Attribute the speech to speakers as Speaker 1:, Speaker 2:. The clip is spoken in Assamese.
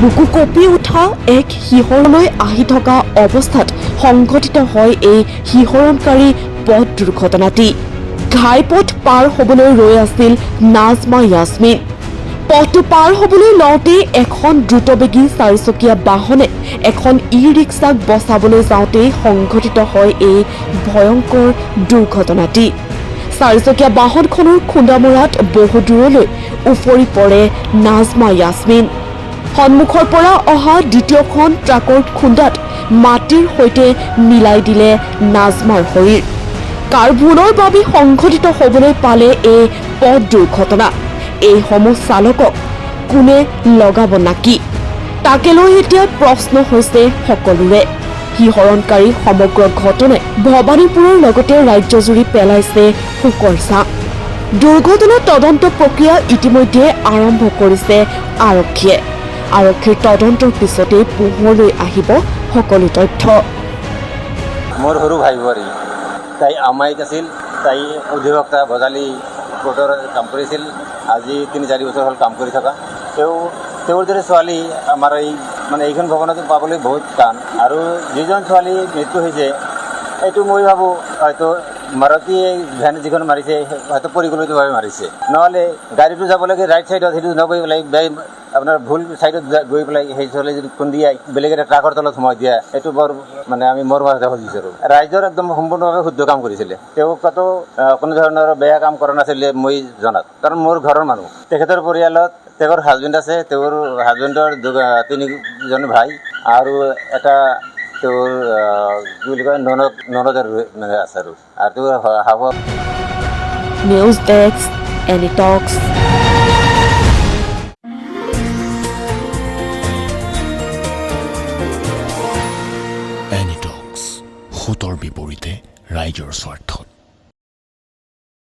Speaker 1: বুকু কঁপি উঠা এক শিহৰণলৈ আহি থকা অৱস্থাত সংঘটিত হয় এই শিহৰণকাৰী পথ দুৰ্ঘটনাটি। ঘাইপথ পাৰ হ'বলৈ ৰৈ আছিল নাজমা য়াছমিন পথটো পাৰ হ'বলৈ লওঁতেই এখন দ্ৰুতবেগী চাৰিচকীয়া বাহনে এখন ই ৰিক্সাক বচাবলৈ যাওঁতেই সংঘটিত হয় এই ভয়ংকৰ দুৰ্ঘটনাটি। চাৰিচকীয়া বাহনখনৰ খুন্দামৰাত বহু দূৰলৈ উফৰি পৰে নাজমা য়াছমিন সন্মুখৰ পৰা অহা দ্বিতীয়খন ট্ৰাকৰ খুন্দাত মাটিৰ সৈতে মিলাই দিলে নাজমাৰ শৰীৰ। কাৰ ভুলৰ বাবে সংঘটিত হ'বলৈ পালে এই পথ দুৰ্ঘটনা। এইসমূহ চালকক কোনে লগাব নাকি? তাকে লৈ এতিয়া প্ৰশ্ন হৈছে সকলোৰে। শিহৰণকাৰী সমগ্ৰ ঘটনাই ভৱানীপুৰৰ লগতে ৰাজ্যজুৰি পেলাইছে শোকৰ ছাঁ দুৰ্ঘটনাৰ তদন্ত প্ৰক্ৰিয়া ইতিমধ্যে আৰম্ভ কৰিছে আৰক্ষীয়ে। আৰক্ষীৰ তদন্তৰ পিছতেই পোহৰলৈ আহিব সকলো তথ্য।
Speaker 2: মোৰ সৰু ভাই বোৱাৰী, তাই আমাইত আছিল, তাই অধিবক্তা বজালী কোৰ্টৰ কাম কৰিছিল, আজি তিনি, চাৰি বছৰ হ'ল কাম কৰি থকা। তেওঁ, তেওঁৰ দৰে ছোৱালী আমাৰ এই মানে এইখন ভৱনতো পাবলৈ বহুত টান। আৰু যিজন ছোৱালী মৃত্যু হৈছে, এইটো মই ভাবোঁ হয়তো মাৰুতি ভেন যিখন মাৰিছে, হয়তো পৰিকল্পিতভাৱে মাৰিছে। নহ'লে গাড়ীটো যাব লাগে ৰাইট ছাইডত সেইটো নগৈ পেলাই আপোনাৰ ভুল ছাইডত যা- গৈ পেলাই সেই ছোৱালী যদি খুন্দিয়াই বেলেগ এটা ট্ৰাকৰ তলত সোমাই দিয়া, এইটো বৰ মানে আমি মোৰ মাজতে বিচাৰোঁ ৰাইজৰ একদম সম্পূৰ্ণভাৱে শুদ্ধ কাম কৰিছিলে। তেওঁ কতো কোনো ধৰণৰ বেয়া কাম কৰা নাছিলে মই জনাত। কাৰণ মোৰ ঘৰৰ মানুহ। তেখেতৰ পৰিয়ালত তেওঁৰ হাজবেণ্ড আছে, তেওঁৰ হাজবেণ্ডৰ তিনিজন ভাই আৰু এটা তেওঁৰ কি বুলি কয়, ননদ ননদ আৰু মানে আছে আৰু। আৰু তেওঁৰ শাহু
Speaker 1: নিউজ ডেস্ক এনি টক্স
Speaker 3: ক্ষতর বিপৰীতে ৰাইজৰ স্বাৰ্থ